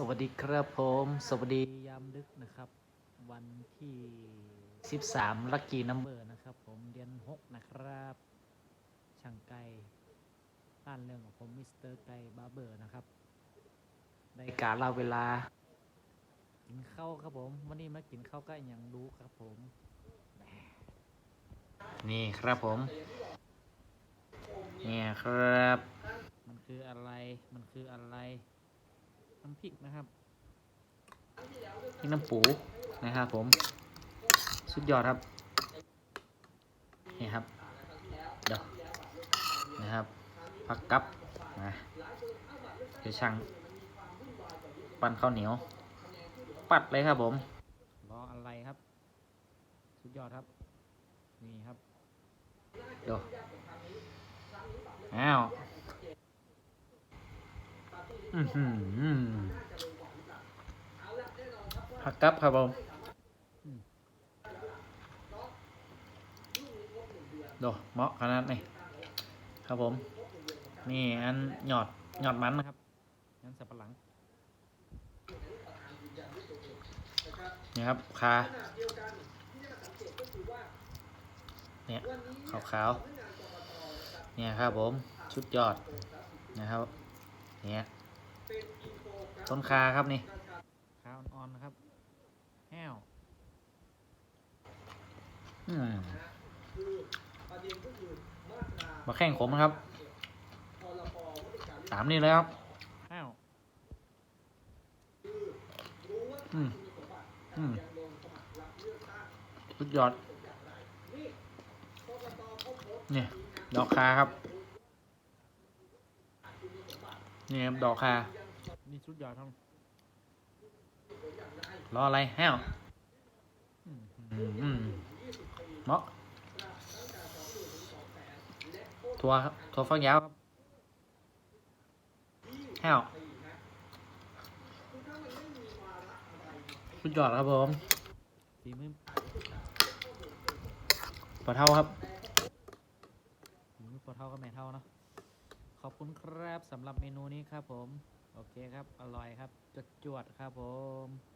สวัสดีครับผม สวัสดียามดึกนะครับ วันที่ 13 ลัคกี้นัมเบอร์นะครับ ผมเดือน6นะครับ ช่างไก่ต้านเรื่องของผมมิสเตอร์ไก่บาเบอร์นะครับในการเล่าเวลา กินข้าวครับผม วันนี้มากินข้าวก็ยังดูครับผม นี่ครับผม เนี่ยครับ มันคืออะไรมันคืออะไร น้ำพริกนะครับพริกน้ำปูนะครับผม สุดยอดครับ นี่ครับ เดี๋ยวนะครับผักกับนะเดี๋ยวช่างปั้นข้าวเหนียว ปัดเลยครับผมรออะไรครับ สุดยอดครับ นี่ครับเดี๋ยวอ้าว ผักกับครับผมดูเหมาะขนาดนี้ครับผม นี่อันหยอดหยอดมันนะครับอันสับปะหลังนี่ครับคาเนี่ยขาวๆเนี่ยครับผมชุดยอดนะครับเนี่ย ต้นคาครับนี่คาอ่อนๆนะครับแห้วอืมมาแข่งขมนะครับ ตามนี่เลยครับแห้วอืมอืมสุดยอดนี่ดอกคาครับ นี่ครับดอกคานี่ชุดยอดทั้งรออะไรแห้วอืมอืมเหมาะถั่วครับถั่วฟักยาวครับแห้วชุดยอดครับผมฝีมือปลาเท่าครับฝีมือปลาเท่ากับแม่เท่าเนาะข อบคุณครับสำหรับเมนูนี้ครับผม โอเคครับ อร่อยครับจดจวดครับผม